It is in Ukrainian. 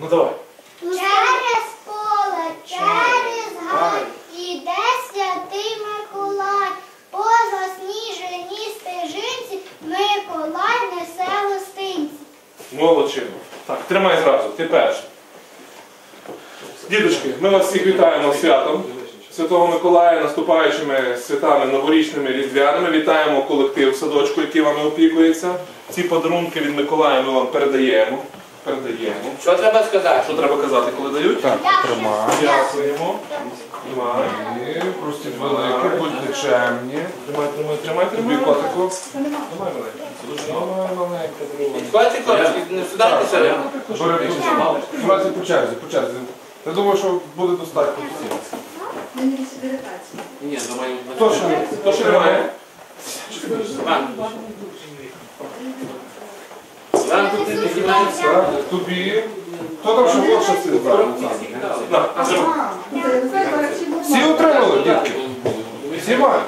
Ну давай. Через поле, через гай, іде святий Миколай. По засніженій стежинці Миколай несе гостинці. Молодчину. Так, тримай зразу, ти перший. Дідочки, ми вас всіх вітаємо святом. Святого Миколая, наступаючими святами новорічними різдвяними. Вітаємо колектив садочку, який вами опікується. Ці подарунки від Миколая ми вам передаємо. Передаємо. Що треба сказати? Що треба казати, коли дають? Так, тримай. Дякуємо. Тримай. І Простіть велике, будьте чемні. Тримай, тримай, тримай, Тобі тримай. котику. Тримай, маленький. Давай, маленька друга. Хлопці, не судайтеся. Бери по Фразі по черзі, по черзі. Я думаю, що буде достатньо всім. Ні, думаю, Хто ще? Хто ще тримає? Іван. Так, Тобі. Хто там ще збрати? На, тримай. Всі отримали, дітки? Всі мають?